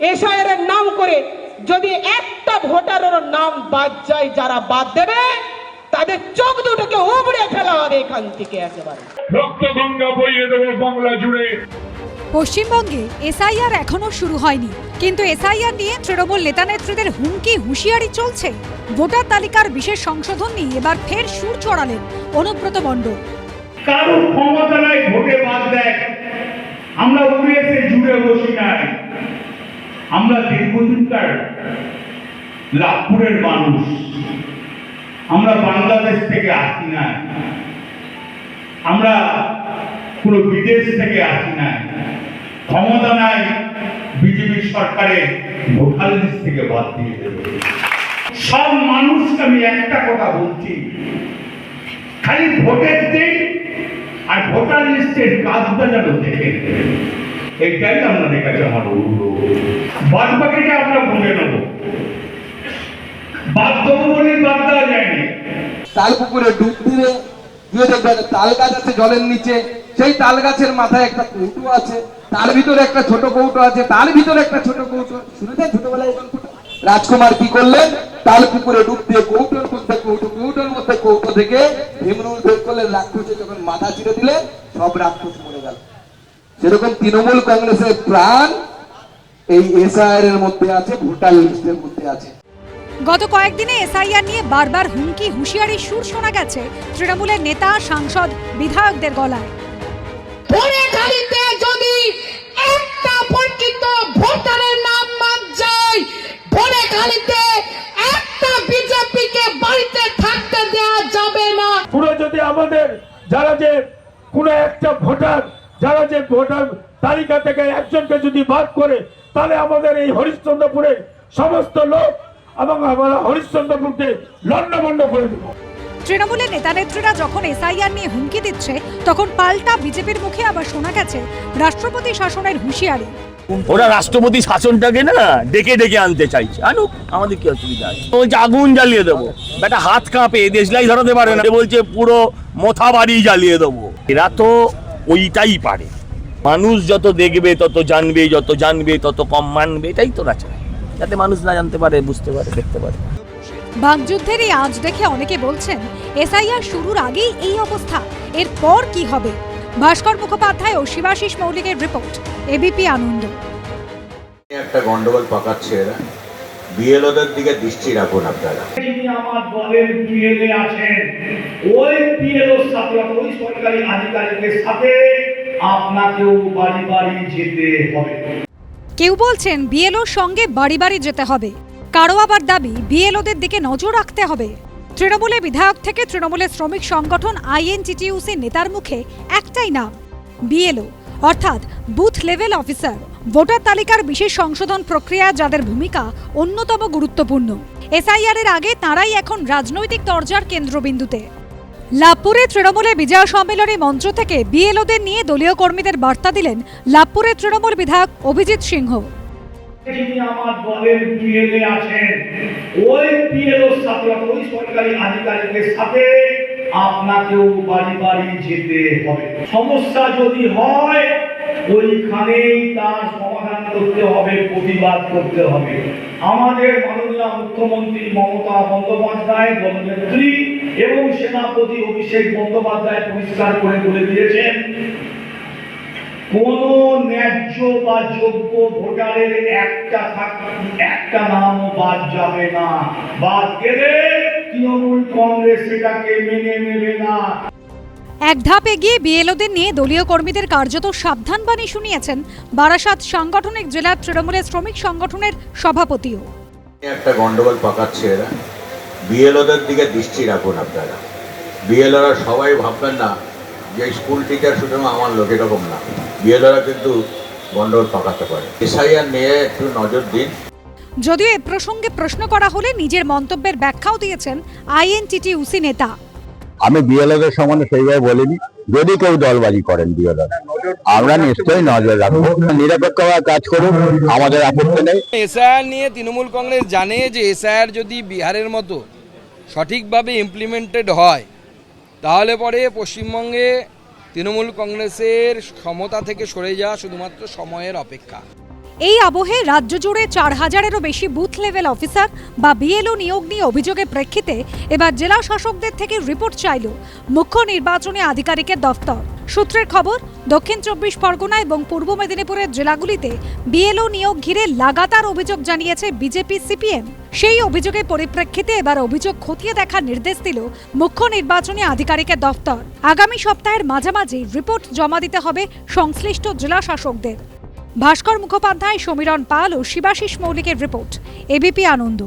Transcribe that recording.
SIR এর নাম করে যদি একটা ভোটারেরও নাম বাদ যায় যারা বাদ দেবে তাদের চোখ দুটোকে উবড়ে ফেলা হবে এখান থেকে একেবারে। রক্ত গঙ্গা বইয়ে দেবো বাংলা জুড়ে। পশ্চিমবঙ্গে এসআইআর এখনও শুরু হয়নি কিন্তু এসআইআর নিয়ে তৃণমূল নেতানেত্রীদের হুমকি হুঁশিয়ারি চলছে। ভোটার তালিকার বিশেষ সংশোধন নিয়ে এবার ফের সুর চড়ালেন অনুব্রত মণ্ডল। কারও ক্ষমতা নাই ভোটে বাদ দেয়। আমরা উড়ে এসে জুড়ে বসি নাই। আমরা দীর্ঘদিনকার লাভপুরের মানুষ। আমরা বাংলাদেশ থেকে আসি না আমরা কোনো বিদেশ থেকে আসি না ক্ষমতা নাই, বিজেপি সরকারে ভোটার থেকে বাদ দিয়ে দেবে। সব মানুষকে আমি একটা কথা বলছি। খালি ভোটের দিন আর ভোটার লিস্টের কাজটা যেন দেখে এটাই আপনাদের কাছে আমার অনুরোধ। বাদ আমরা নেব। বাদ দেওয়া যায়নি। তাল পুকুরে ডুব দিলে দিয়ে দেখবে একটা তাল গাছ আছে জলের নিচে, সেই তাল গাছের মাথায় একটা কৌটো আছে, তার ভিতরে একটা ছোট কৌটো আছে, তার ভিতরে একটা ছোট কৌটো শুনেছেন ছোটবেলায় রাজকুমার কি করলেন? তাল পুকুরে ডুব দিয়ে কৌটোর মধ্যে, কৌটো, কৌটোর মধ্যে, কৌটো থেকে ভীমরুল বের করলেন রাক্ষসে, যখন মাথা ছিঁড়ে দিলে সব রাক্ষস মরে গেল। সেরকম তৃণমূল কংগ্রেসের প্রাণ এই এসআইআর এর মধ্যে আছে ভোটার লিস্টের মধ্যে আছে। গত কয়েকদিনে এসআইআর নিয়ে বারবার হুমকি হুঁশিয়ারি সুর শোনা গেছে তৃণমূলের নেতা সাংসদ বিধায়কদের গলায়। যদি একটা পরিচিত ভোটারের নাম বাদ যায় ভোরেখালিতে একটা বিজেপিকে বাড়িতে থাকতে দেওয়া যাবে না। পুরো যদি আমাদের যারা যে কোনো একটা ভোটার যারা যে ভোটার তালিকা থেকে একজনকে যদি বাদ করে তাহলে আমাদের এই হরিশ্চন্দ্রপুরের সমস্ত লোক এবং আমরা হরিশ্চন্দ্রপুরকে লন্ডভন্ড করে দেবো। তৃণমূলের নেতানেত্রীরা যখন এসআইআর নিয়ে হুমকি দিচ্ছে তখন পাল্টা বিজেপির মুখে আবার শোনা গেছে রাষ্ট্রপতি শাসনের হুঁশিয়ারি। ওরা রাষ্ট্রপতি শাসনটাকে না ডেকে ডেকে আনতে চাইছে। আনুক আমাদের কি অসুবিধা আছে? ও বলছে আগুন জ্বালিয়ে দেবো। বেটা হাত কাঁপে দেশলাই ধরাতে পারে না। বলছে পুরো মোথা বাড়ি জ্বালিয়ে দেবো। এরা তো ওইটাই পারে। মানুষ যত দেখবে তত জানবে যত জানবে তত কম মানবে এটাই তো আছে যাতে মানুষ না জানতে পারে বুঝতে পারে দেখতে পারে। বাগযুদ্ধের এই আজ দেখে অনেকে বলছেন এসআইআর শুরুর আগেই এই অবস্থা এরপর কি হবে? ভাস্কর মুখোপাধ্যায় ও শিবাশিস মৌলিকের রিপোর্ট এবিপি আনন্দ। একটা গন্ডগোল পাকাচ্ছে এরা। বিএলওদের দিকে দৃষ্টি রাখুন আপনারা। যিনি আমার দলের পিএলএ আছেন ওই পিএলওর সাথে ওই সরকারি আধিকারিকের সাথে আপনাকেও বাড়ি বাড়ি যেতে হবে। কেউ বলছেন বিএলওর সঙ্গে বাড়ি বাড়ি যেতে হবে। কারও আবার দাবি বিএলওদের দিকে নজর রাখতে হবে। তৃণমূলের বিধায়ক থেকে তৃণমূলের শ্রমিক সংগঠন আইএনটিটিউসি নেতার মুখে একটাই নাম, বিএলও। অর্থাৎ বুথ লেভেল অফিসার। ভোটার তালিকার বিশেষ সংশোধন প্রক্রিয়া যাদের ভূমিকা অন্যতম গুরুত্বপূর্ণ। এসআইআর এর আগে তারাই এখন রাজনৈতিক দরজার কেন্দ্রবিন্দুতে। লাভপুরে তৃণমূলে বিজয় সম্মেলনী মঞ্চ থেকে বিএলওদের নিয়ে দলীয় কর্মীদের বার্তা দিলেন লাভপুরে তৃণমূল বিধায়ক অভিজিৎ সিংহ। আপনাকেও বাড়ি বাড়ি যেতে হবে। সমস্যা যদি হয় ওইখানেই তার সমাধান করতে হবে, প্রতিবাদ করতে হবে। আমাদের মাননীয় মুখ্যমন্ত্রী মমতা বন্দ্যোপাধ্যায় দলনেত্রী এবং সেনাপতি অভিষেক বন্দ্যোপাধ্যায় পরিষ্কার করে বলে দিয়েছেন, কোন ন্যায্য বা যোগ্য ভোটারের একটা একটা নাম বাদ যাবে না। বাদ গেলে তৃণমূল কংগ্রেস সেটাকে মেনে নেবে না। এক ধাপ এগিয়ে বিএলওদের নিয়ে দলীয় কর্মীদের কার্যত সাবধানবাণী শুনিয়েছেন বারাসাত সাংগঠনিক জেলার তৃণমূলের শ্রমিক সংগঠনের সভাপতিও। একটা গন্ডগোল পাকাচ্ছে এরা। বিএলওদের দিকে দৃষ্টি রাখুন আপনারা। বিএলওরা সবাই ভাববেন না যে স্কুল টিচার শুধু আমার লোক এরকম না। বিএলওরা কিন্তু গন্ডগোল পাকাতে পারে। এসআইআর নিয়ে একটু নজর দিন। যদিও এ প্রসঙ্গে প্রশ্ন করা হলে নিজের মন্তব্যের ব্যাখ্যাও দিয়েছেন আইএনটিটিউসি নেতা। আমি বিএলওদের সম্বন্ধে সেইভাবে বলিনি। যদি কেউ দলবাজি করেন বিএলও আমরা নিশ্চয়ই নজর রাখব। নিরপেক্ষভাবে কাজ করুন, আমাদের আপত্তি নেই। এসআইআর নিয়ে তৃণমূল কংগ্রেস জানে যে এসআইআর যদি বিহারের মতো সঠিকভাবে ইমপ্লিমেন্টেড হয়, তাহলে পরে পশ্চিমবঙ্গে তৃণমূল কংগ্রেসের ক্ষমতা থেকে সরে যাওয়া শুধুমাত্র সময়ের অপেক্ষা। এই আবহে রাজ্য জুড়ে চার হাজারেরও বেশি বুথ লেভেল অফিসার বা বিএলও নিয়োগ নিয়ে অভিযোগের প্রেক্ষিতে এবার জেলা শাসকদের থেকে রিপোর্ট চাইল মুখ্য নির্বাচনী আধিকারিকের দফতর। সূত্রের খবর, দক্ষিণ চব্বিশ পরগনা এবং পূর্ব মেদিনীপুরের জেলাগুলিতে বিএলও নিয়োগ ঘিরে লাগাতার অভিযোগ জানিয়েছে বিজেপি সিপিএম। সেই অভিযোগের পরিপ্রেক্ষিতে এবার অভিযোগ খতিয়ে দেখার নির্দেশ দিল মুখ্য নির্বাচনী আধিকারিকের দফতর। আগামী সপ্তাহের মাঝামাঝি রিপোর্ট জমা দিতে হবে সংশ্লিষ্ট জেলা শাসকদের। ভাস্কর মুখোপাধ্যায় সমীরণ পাল ও শিবাশিস মৌলিকের রিপোর্ট। এবিপি আনন্দ।